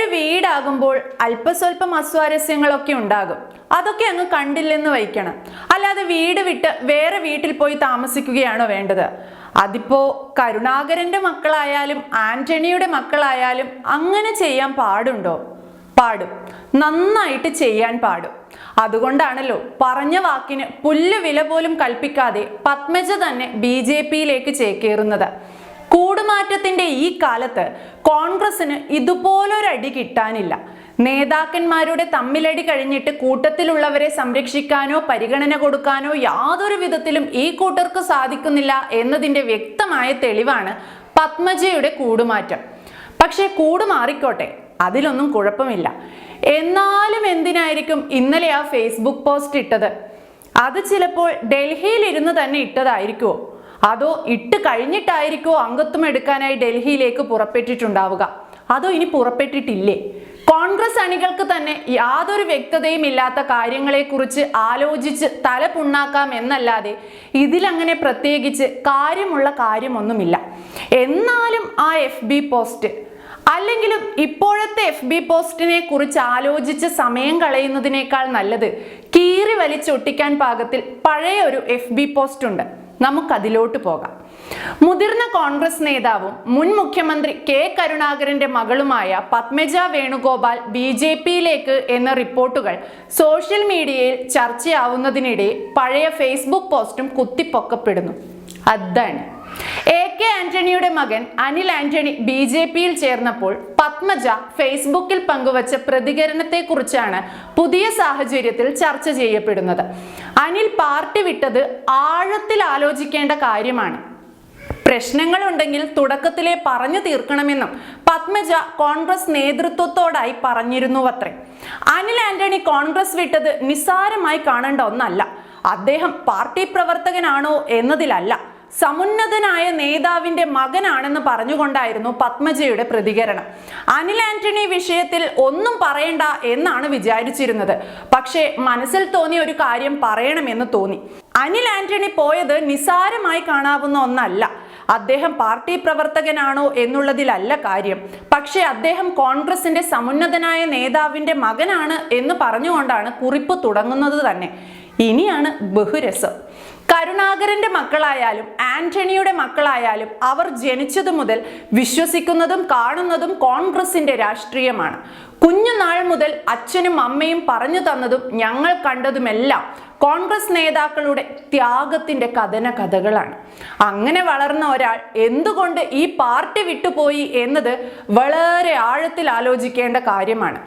ഒരു വീടാകുമ്പോൾ അല്പസ്വല്പം അസ്വാരസ്യങ്ങളൊക്കെ ഉണ്ടാകും. അതൊക്കെ അങ്ങ് കണ്ടില്ലെന്ന് വയ്ക്കണം അല്ലാതെ വീട് വിട്ട് വേറെ വീട്ടിൽ പോയി താമസിക്കുകയാണോ വേണ്ടത്? അതിപ്പോ കരുണാകരന്റെ മക്കളായാലും ആന്റണിയുടെ മക്കളായാലും അങ്ങനെ ചെയ്യാൻ പാടുണ്ടോ? പാടും. നന്നായിട്ട് ചെയ്യാൻ പാടും. അതുകൊണ്ടാണല്ലോ പറഞ്ഞ വാക്കിന് പുല്ല് വില പോലും കൽപ്പിക്കാതെ പത്മജ തന്നെ ബി ജെ പിയിലേക്ക് ചേക്കേറുന്നത്. കൂടുമാറ്റത്തിന്റെ ഈ കാലത്ത് കോൺഗ്രസിന് ഇതുപോലൊരടി കിട്ടാനില്ല. നേതാക്കന്മാരുടെ തമ്മിലടി കഴിഞ്ഞിട്ട് കൂട്ടത്തിലുള്ളവരെ സംരക്ഷിക്കാനോ പരിഗണന കൊടുക്കാനോ യാതൊരു വിധത്തിലും ഈ കൂട്ടർക്ക് സാധിക്കുന്നില്ല എന്നതിന്റെ വ്യക്തമായ തെളിവാണ് പത്മജയുടെ കൂടുമാറ്റം. പക്ഷേ കൂടുമാറിക്കോട്ടെ അതിലൊന്നും കുഴപ്പമില്ല. എന്നാലും എന്തിനായിരിക്കും ഇന്നലെ ആ ഫേസ്ബുക്ക് പോസ്റ്റ് ഇട്ടത്? അത് ചിലപ്പോൾ ഡൽഹിയിൽ ഇരുന്ന് തന്നെ ഇട്ടതായിരിക്കുമോ അതോ ഇട്ട് കഴിഞ്ഞിട്ടായിരിക്കോ അംഗത്വം എടുക്കാനായി ഡൽഹിയിലേക്ക് പുറപ്പെട്ടിട്ടുണ്ടാവുക? അതോ ഇനി പുറപ്പെട്ടിട്ടില്ലേ? കോൺഗ്രസ് അണികൾക്ക് തന്നെ യാതൊരു വ്യക്തതയും ഇല്ലാത്ത കാര്യങ്ങളെക്കുറിച്ച് ആലോചിച്ച് തല പുണ്ണാക്കാം എന്നല്ലാതെ ഇതിലങ്ങനെ പ്രത്യേകിച്ച് കാര്യമുള്ള കാര്യമൊന്നുമില്ല. എന്നാലും ആ എഫ് ബി പോസ്റ്റ് അല്ലെങ്കിലും ഇപ്പോഴത്തെ എഫ് ബി പോസ്റ്റിനെ കുറിച്ച് ആലോചിച്ച് സമയം കളയുന്നതിനേക്കാൾ നല്ലത് കീറി വലിച്ചൊട്ടിക്കാൻ പാകത്തിൽ പഴയ ഒരു എഫ് ബി പോസ്റ്റ് ഉണ്ട് നമുക്കതിലോട്ട് പോകാം. മുതിർന്ന കോൺഗ്രസ് നേതാവും മുൻ മുഖ്യമന്ത്രി കെ കരുണാകരന്റെ മകളുമായ പത്മജ വേണുഗോപാൽ ബി ജെ പിയിലേക്ക് എന്ന റിപ്പോർട്ടുകൾ സോഷ്യൽ മീഡിയയിൽ ചർച്ചയാവുന്നതിനിടെ പഴയ ഫേസ്ബുക്ക് പോസ്റ്റും കുത്തിപ്പൊക്കപ്പെടുന്നു. അതാണ്. എ കെ ആന്റണിയുടെ മകൻ അനിൽ ആന്റണി ബി ജെ പിയിൽ ചേർന്നപ്പോൾ പത്മജ ഫേസ്ബുക്കിൽ പങ്കുവച്ച പ്രതികരണത്തെക്കുറിച്ചാണ് പുതിയ സാഹചര്യത്തിൽ ചർച്ച ചെയ്യപ്പെടുന്നത്. അനിൽ പാർട്ടി വിട്ടത് ആഴത്തിൽ ആലോചിക്കേണ്ട കാര്യമാണ്. പ്രശ്നങ്ങളുണ്ടെങ്കിൽ തുടക്കത്തിലെ പറഞ്ഞു തീർക്കണമെന്നും പത്മജ കോൺഗ്രസ് നേതൃത്വത്തോടായി പറഞ്ഞിരുന്നുവത്രേ. അനിൽ ആന്റണി കോൺഗ്രസ് വിട്ടത് നിസ്സാരമായി കാണേണ്ട ഒന്നല്ല. അദ്ദേഹം പാർട്ടി പ്രവർത്തകനാണോ എന്നതിലല്ല. സമുന്നതനായ നേതാവിന്റെ മകനാണെന്ന് പറഞ്ഞുകൊണ്ടായിരുന്നു പത്മജയുടെ പ്രതികരണം. അനിൽ ആന്റണി വിഷയത്തിൽ ഒന്നും പറയണ്ട എന്നാണ് വിചാരിച്ചിരുന്നത്. പക്ഷേ മനസ്സിൽ തോന്നിയ ഒരു കാര്യം പറയണമെന്ന് തോന്നി. അനിൽ ആന്റണി പോയത് നിസാരമായി കാണാവുന്ന ഒന്നല്ല. അദ്ദേഹം പാർട്ടി പ്രവർത്തകനാണോ എന്നുള്ളതിലല്ല കാര്യം. പക്ഷേ അദ്ദേഹം കോൺഗ്രസിന്റെ സമുന്നതനായ നേതാവിന്റെ മകനാണ് എന്ന് പറഞ്ഞുകൊണ്ടാണ് കുറിപ്പ് തുടങ്ങുന്നത് തന്നെ. ഇനിയാണ് ബഹുരസം. കരുണാകരന്റെ മക്കളായാലും ആന്റണിയുടെ മക്കളായാലും അവർ ജനിച്ചതു മുതൽ വിശ്വസിക്കുന്നതും കാണുന്നതും കോൺഗ്രസിന്റെ രാഷ്ട്രീയമാണ്. കുഞ്ഞുനാൾ മുതൽ അച്ഛനും അമ്മയും പറഞ്ഞു തന്നതും ഞങ്ങൾ കണ്ടതുമെല്ലാം കോൺഗ്രസ് നേതാക്കളുടെ ത്യാഗത്തിന്റെ കഥന കഥകളാണ് അങ്ങനെ വളർന്ന ഒരാൾ എന്തുകൊണ്ട് ഈ പാർട്ടി വിട്ടുപോയി എന്നത് വളരെ ആഴത്തിൽ ആലോചിക്കേണ്ട കാര്യമാണ്.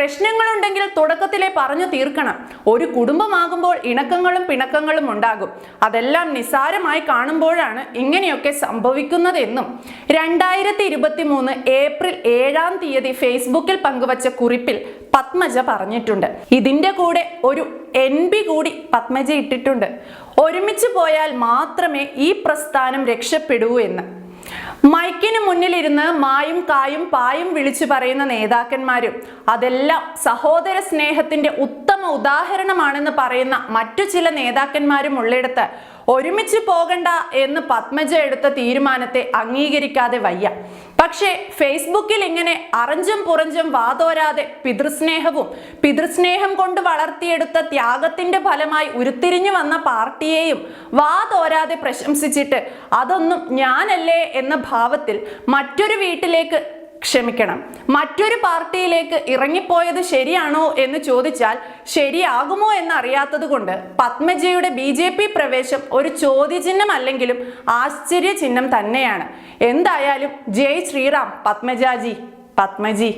പ്രശ്നങ്ങളുണ്ടെങ്കിൽ തുടക്കത്തിലെ പറഞ്ഞു തീർക്കണം. ഒരു കുടുംബമാകുമ്പോൾ ഇണക്കങ്ങളും പിണക്കങ്ങളും ഉണ്ടാകും. അതെല്ലാം നിസാരമായി കാണുമ്പോഴാണ് ഇങ്ങനെയൊക്കെ സംഭവിക്കുന്നതെന്നും. രണ്ടായിരത്തി ഇരുപത്തി മൂന്ന് ഏപ്രിൽ ഏഴാം തീയതി ഫേസ്ബുക്കിൽ പങ്കുവച്ച കുറിപ്പിൽ പത്മജ പറഞ്ഞിട്ടുണ്ട്. ഇതിന്റെ കൂടെ ഒരു എൻ ബി കൂടി പത്മജ ഇട്ടിട്ടുണ്ട്. ഒരുമിച്ച് പോയാൽ മാത്രമേ ഈ പ്രസ്ഥാനം രക്ഷപ്പെടൂ എന്ന്. മൈക്കിന് മുന്നിലിരുന്ന് മായും കായും പായും വിളിച്ചു പറയുന്ന നേതാക്കന്മാരും അതെല്ലാം സഹോദര സ്നേഹത്തിന്റെ ഉദാഹരണമാണെന്ന് പറയുന്ന മറ്റു ചില നേതാക്കന്മാരും ഉള്ളിടത്ത് ഒരുമിച്ച് പോകണ്ട എന്ന് പത്മജ എടുത്ത തീരുമാനത്തെ അംഗീകരിക്കാതെ വയ്യ. പക്ഷേ ഫേസ്ബുക്കിൽ ഇങ്ങനെ അറഞ്ചും പുറഞ്ചും വാതോരാതെ പിതൃസ്നേഹവും പിതൃസ്നേഹം കൊണ്ട് വളർത്തിയെടുത്ത ത്യാഗത്തിന്റെ ഫലമായി ഉരുത്തിരിഞ്ഞു വന്ന പാർട്ടിയെയും വാതോരാതെ പ്രശംസിച്ചിട്ട് അതൊന്നും ഞാനല്ലേ എന്ന ഭാവത്തിൽ മറ്റൊരു വീട്ടിലേക്ക് ക്ഷമിക്കണം. മറ്റൊരു പാർട്ടിയിലേക്ക് ഇറങ്ങിപ്പോയത് ശരിയാണോ എന്ന് ചോദിച്ചാൽ ശരിയാകുമോ എന്നറിയാത്തത് കൊണ്ട് പത്മജയുടെ ബി ജെ പി പ്രവേശം ഒരു ചോദ്യചിഹ്നം അല്ലെങ്കിലും ആശ്ചര്യ ചിഹ്നം തന്നെയാണ്. എന്തായാലും ജയ് ശ്രീറാം പത്മജാജി പത്മജി.